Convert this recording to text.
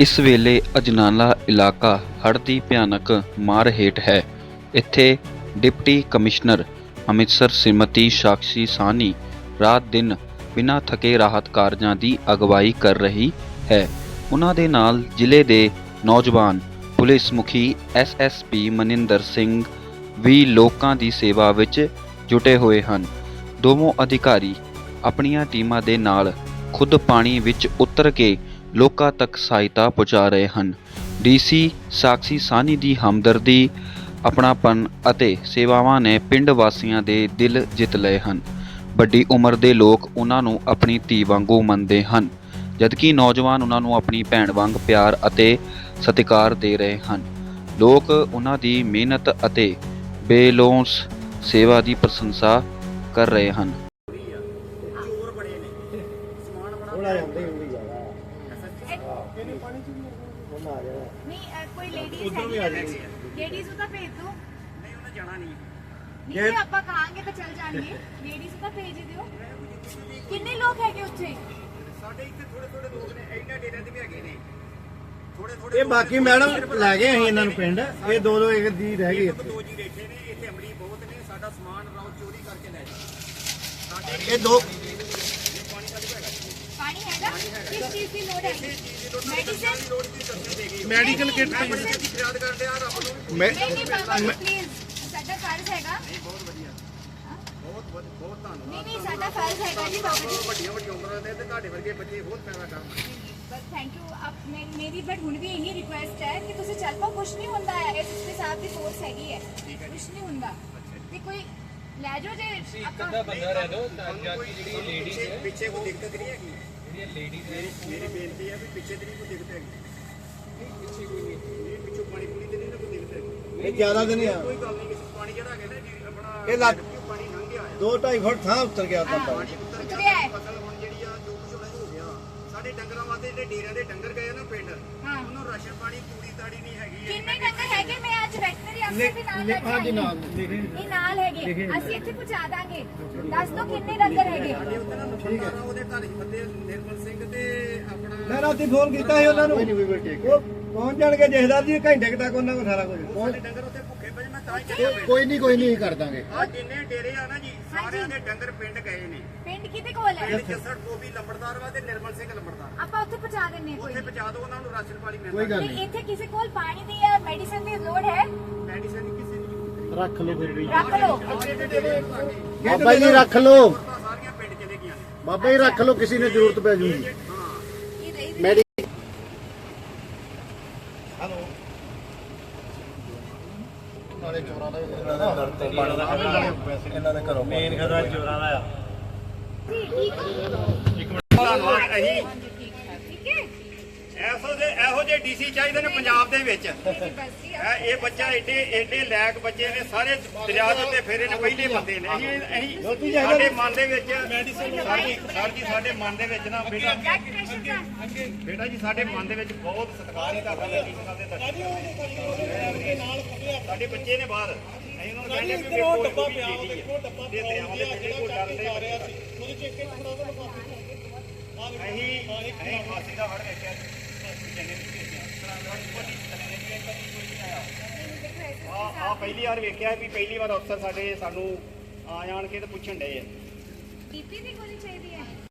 ਇਸ ਵੇਲੇ ਅਜਨਾਲਾ ਇਲਾਕਾ ਹੜ੍ਹ ਦੀ ਭਿਆਨਕ ਮਾਰ ਹੇਠ ਹੈ। ਇੱਥੇ ਡਿਪਟੀ ਕਮਿਸ਼ਨਰ ਅੰਮ੍ਰਿਤਸਰ ਸ਼੍ਰੀਮਤੀ ਸਾਕਸ਼ੀ ਸਾਨੀ ਰਾਤ ਦਿਨ ਬਿਨਾਂ ਥਕੇ ਰਾਹਤ ਕਾਰਜਾਂ ਦੀ ਅਗਵਾਈ ਕਰ ਰਹੀ ਹੈ। ਉਹਨਾਂ ਦੇ ਨਾਲ ਜ਼ਿਲ੍ਹੇ ਦੇ ਨੌਜਵਾਨ ਪੁਲਿਸ ਮੁਖੀ ਐਸਐਸਪੀ ਮਨਿੰਦਰ ਸਿੰਘ ਵੀ ਲੋਕਾਂ ਦੀ ਸੇਵਾ ਵਿੱਚ ਜੁਟੇ ਹੋਏ ਹਨ। ਦੋਵੇਂ ਅਧਿਕਾਰੀ ਆਪਣੀਆਂ ਟੀਮਾਂ ਦੇ ਨਾਲ ਖੁਦ ਪਾਣੀ ਵਿੱਚ ਉਤਰ ਕੇ ਲੋਕਾਂ ਤੱਕ ਸਹਾਇਤਾ ਪਹੁੰਚਾ ਰਹੇ ਹਨ। ਡੀਸੀ ਸਾਕਸ਼ੀ ਸਾਨੀ ਦੀ ਹਮਦਰਦੀ, ਆਪਣਾਪਨ ਅਤੇ ਸੇਵਾਵਾਂ ਨੇ ਪਿੰਡ ਵਾਸੀਆਂ ਦੇ ਦਿਲ ਜਿੱਤ ਲਏ ਹਨ। ਵੱਡੀ ਉਮਰ ਦੇ ਲੋਕ ਉਹਨਾਂ ਨੂੰ ਆਪਣੀ ਧੀ ਵਾਂਗੂ ਮੰਨਦੇ ਹਨ, ਜਦਕਿ ਨੌਜਵਾਨ ਉਹਨਾਂ ਨੂੰ ਆਪਣੀ ਭੈਣ ਵਾਂਗ ਪਿਆਰ ਅਤੇ ਸਤਿਕਾਰ ਦੇ ਰਹੇ ਹਨ। ਲੋਕ ਉਹਨਾਂ ਦੀ ਮਿਹਨਤ ਅਤੇ ਬੇਲੋਸ ਸੇਵਾ ਦੀ ਪ੍ਰਸ਼ੰਸਾ ਕਰ ਰਹੇ ਹਨ ਥੋੜਾ ਜਾਂਦੇ ਹੁੰਦੀ ਜ਼ਿਆਦਾ ਨਹੀਂ ਅ, ਕੋਈ ਲੇਡੀਜ਼ ਹੈਗੀ ਲੇਡੀਜ਼ ਨੂੰ ਤਾਂ ਭੇਜ ਦਿਓ। ਨਹੀਂ ਉਹਨੇ ਜਾਣਾ ਨਹੀਂ। ਨਹੀਂ ਜੇ ਆਪਾਂ ਕਹਾਂਗੇ ਤਾਂ ਚੱਲ ਜਾਣਗੇ। ਲੇਡੀਜ਼ ਨੂੰ ਤਾਂ ਭੇਜ ਹੀ ਦਿਓ। ਕਿੰਨੇ ਲੋਕ ਹੈਗੇ ਉੱਥੇ? ਸਾਡੇ ਇੱਥੇ ਥੋੜੇ ਥੋੜੇ ਲੋਕ ਨੇ ਇਹਨਾਂ ਡੇਰਿਆਂ ਦੇ ਵੀ ਹੈਗੇ ਨੇ। ਥੋੜੇ ਥੋੜੇ ਇਹ ਬਾਕੀ ਮੈਡਮ ਲੈ ਗਏ ਅਸੀਂ ਇਹਨਾਂ ਨੂੰ ਪਿੰਡ। ਇਹ ਦੋ ਦੋ ਇੱਕ ਦੀ ਰਹਿ ਗਈ ਇੱਕ ਇੱਥੇ। ਦੋ ਜੀ ਬੈਠੇ ਨੇ ਇੱਥੇ ਅਮਲੀ ਬਹੁਤ ਨੇ ਸਾਡਾ ਸਮਾਨ ਰਾਉ ਚੋਰੀ ਕਰਕੇ ਲੈ ਜਾਂਦੇ ਇਹ ਦੋ ਪਾਣੀ ਹੈਗਾ? ਕਿਸ ਚੀਜ਼ ਦੀ ਲੋੜ ਹੈਗੀ? ਮੈਡੀਸਨ ਮੈਡੀਕਲ ਕਿੱਟ ਫਰਿਆਦ ਕਰਦੇ ਆ ਰੱਬ ਨੂੰ। ਮੈਂ ਨਹੀਂ ਨਹੀਂ ਬਾਬਾ ਜੀ ਪਲੀਜ਼ ਸਾਡਾ ਫਰਜ਼ ਹੈਗਾ। ਬਹੁਤ ਵਧੀਆ। ਬਹੁਤ ਬਹੁਤ ਬਹੁਤ ਧੰਨਵਾਦ। ਨਹੀਂ ਨਹੀਂ ਸਾਡਾ ਫਰਜ਼ ਹੈਗਾ ਜੀ ਬਾਬਾ ਜੀ। ਵੱਡੀਆਂ ਵੱਡੀਆਂ ਉਮਰਾਂ ਦੇ ਤੇ ਤੁਹਾਡੇ ਵਰਗੇ ਬੱਚੇ ਬਹੁਤ ਪੈਦਾ ਕਰਨ ਬਸ ਥੈਂਕ ਯੂ ਆਪ ਮੇਰੀ ਬਟ ਹੁਣ ਵੀ ਇਹੀ ਰਿਕੁਐਸਟ ਹੈ ਕਿ ਤੁਸੀਂ ਚੱਲ ਪਾਓ ਕੁਝ ਨਹੀਂ ਹੁੰਦਾ ਹੈ। ਇਸ ਦੇ ਸਾਹਿਬ ਦੀ ਫੋਰਸ ਹੈਗੀ ਹੈ। ਕੁਝ ਨਹੀਂ ਹੁੰਦਾ। ਤੇ ਕੋਈ ਲੈ ਜਾਓ ਜੇ ਆਪਾਂ ਬੰਦਾ ਰਹਿ ਦੋ ਤਾਂ ਕਿ ਜਿਹੜੀ ਲੇਡੀਜ਼ ਹੈ। ਪਿੱਛੇ ਕੋਈ ਦਿੱਕਤ ਨਹੀਂ ਹੈਗੀ। ਜਿਹੜੀਆਂ ਲੇਡੀਜ਼ ਮੇਰੀ ਮੇਰੀ ਬੇਨਤੀ ਹੈ ਵੀ ਪਿੱਛੇ ਤੇ ਨਹੀਂ ਕੋਈ ਦਿੱਕਤ ਹੈਗੀ। ਪਿੱਛੇ ਕੋਈ ਨਹੀਂ। ਪਿੱਛੋਂ ਪਾਣੀ ਪੂਣੀ ਤੇ ਨਹੀਂ ਨਾ ਕੋਈ ਦਿੱਕਤ ਹੈਗੀ। ਇਹ ਜ਼ਿਆਦਾ ਦਿਨ ਆ। ਕੋਈ ਗੱਲ ਨਹੀਂ ਕਿਸੇ ਪਾਣੀ ਜਿਹੜਾ ਹੈਗਾ ਨਾ ਜੀ ਆਪਣਾ ਇਹ ਲੱਗ- ਪਾਣੀ ਲੰਘ ਗਿਆ ਹੈ ਦੋ ਢਾਈ ਫੁੱਟ ਥਾਂ ਉੱਤਰ ਗਿਆ ਤਾਂ ਪਾਣੀ ਉੱਤਰ। ਗਿਆ ਸਾਡੇ ਡੰਗਰਾਂ ਵਾਸਤੇ ਜਿਹੜੇ ਡੇਰਿਆਂ ਦੇ ਡੰਗਰ ਗਏ ਨਾ ਪਿੰਡ ਹਾਂ। ਉਹਨੂੰ ਰਾਸ਼ਨ ਪਾਣੀ ਤੂੜੀ ਤਾੜੀ ਨਹੀਂ ਹੈਗੀ ਹੈ। ਕਿੰਨੇ ਡੰਗਰ ਹੈਗੇ? ਮੈਂ ਅੱਜ ਵੈਟਨਰੀ ਅਫਸਰ ਦੇ ਨਾਲ ਲੈ ਕੇ ਆਈ ਹਾਂ। ਇਹ ਨਾਲ ਹੈਗੇ। ਅਸੀਂ ਇੱਥੇ ਪਹੁੰਚਾ ਦਾਂਗੇ। ਦੱਸ ਦਿਓ ਕਿੰਨੇ ਡੰਗਰ ਹੈਗੇ? ਉਹਦੇ ਘਰ ਹੀ ਬੰਦੇ ਨਿਰਮਲ ਸਿੰਘ ਤੇ ਆਪਣਾ ਮੈਂ ਰਾਤੀ ਫੋਨ ਕੀਤਾ ਸੀ ਉਹਨਾਂ ਨੂੰ। ਉਹ ਪਹੁੰਚ ਜਾਣਗੇ ਜਹਦਾਰ ਜੀ ਘੰਟੇ ਕੁ ਤੱਕ ਉਹਨਾਂ ਕੋਲ ਸਾਰਾ ਕੁਝ ਸਾਡੇ ਡੰਗਰ ਉੱਥੇ ਭੁੱਖੇ ਪਏ ਮੈਂ ਤਾਂ ਹੀ ਚੱਲਿਆ। ਪਿੰਡ ਕੋਈ ਨਹੀਂ ਕੋਈ ਨਹੀਂ ਕਰ ਦਾਂਗੇ। ਆ ਜਿੰਨੇ ਡੇਰੇ ਆ ਨਾ ਜੀ ਸਾਰਿਆਂ ਦੇ ਡੰਗਰ ਪਿੰਡ ਗਏ ਨੇ। ਪਿੰਡ ਕਿਤੇ ਕੋਲ ਹੈ? ਪਿੰਡ ਜੱਸੜ ਟੋਬੀ ਲੰਬੜਦਾਰ ਵਾ ਤੇ ਨਿਰਮਲ ਸਿੰਘ ਲੰਬੜਦਾਰ। ਆਪਾਂ ਉੱਥੇ ਪਹੁੰਚਾ ਦਿੰਨੇ ਕੋਈ ਉੱਥੇ ਪਹੁੰਚਾ ਦਿਓ ਉਹਨਾਂ ਨੂੰ ਰਾਸ਼ਨ ਪਾਣੀ ਕੋਈ ਮਿਲਦਾ ਗੱਲ ਨਹੀਂ ਇੱਥੇ ਕਿਸੇ ਕੋਲ ਪਾਣੀ ਦੀ ਜਾਂ ਮੈਡੀਸਨ ਦੀ ਲੋੜ ਹੈ? ਮੈਡੀਸਨ ਦੀ ਕਿਸੇ ਦੀ ਜ਼ਰੂਰਤ ਨਹੀਂ। ਰੱਖ ਲਓ ਫਿਰ ਵੀ। ਰੱਖ ਲਓ। ਅੱਗੇ ਬਾਬਾ ਜੀ ਰੱਖ ਲਓ। ਸਾਰੀਆਂ ਪਿੰਡ ਚਲੇ ਗਈਆਂ ਨੇ। ਬਾਬਾ ਜੀ ਰੱਖ ਲਓ ਕਿਸੇ ਨੇ ਜ਼ਰੂਰਤ ਪੈ ਜੂਗੀ। ਹਾਂ। ਇਹ ਰਹੀ ਮੈਡੀ ਮੇਨ ਖਤਰਾ ਚੋਰਾਂ ਦਾ ਆ। ਠੀਕ। ਧੰਨਵਾਦ ਅਸੀਂ ਜਿਹੇ ਡੀਸੀ ਚਾਹੀਦੇ ਨੇ ਪੰਜਾਬ ਦੇ ਵਿੱਚ। ਇਹ ਬੱਚਾ ਏਡੇ ਏਡੇ ਲੈਕ ਬੱਚੇ ਨੇ ਸਾਰੇ ਦਰਿਆ ਦੇ ਉੱਤੇ ਫੇਰੇ ਨੇ ਪਹਿਲੇ ਬੰਦੇ ਨੇ। ਅਸੀਂ ਅਸੀਂ ਸਾਡੇ ਮਨ ਦੇ ਵਿੱਚ ਸਾਡੀ ਸਰ ਜੀ ਸਾਡੇ ਮਨ ਦੇ ਵਿੱਚ ਨਾ ਬੇਟਾ ਬੇਟਾ ਜੀ ਸਾਡੇ ਮਨ ਦੇ ਵਿੱਚ ਬਹੁਤ ਸਤਿਕਾਰ ਹੈ ਤੁਹਾਡਾ। ਲੱਗੀ ਸਾਹਿਬ ਦੇ ਦਰਸ਼ਨ ਸਾਡੇ ਬੱਚੇ ਨੇ ਬਾਹਰ। ਅਸੀਂ ਉਹਨਾਂ ਨੂੰ ਕਹਿੰਦੇ ਡੱਬਾ ਪਿਆ ਦੇਖੋ ਡੱਬਾ ਅਸੀਂ ਅਸੀਂ ਫਾਸੀ ਦਾ ਹੜ ਵੇਖਿਆ ਆ ਆ ਪਹਿਲੀ ਵਾਰ ਵੇਖਿਆ ਵੀ ਪਹਿਲੀ ਵਾਰ ਅਫਸਰ ਸਾਡੇ ਸਾਨੂੰ ਆ ਜਾਣ ਕੇ ਤੇ ਪੁੱਛਣ ਡਏ ਆ। ਬੀਪੀ ਦੀ ਗੋਲੀ ਚਾਹੀਦੀ ਹੈ।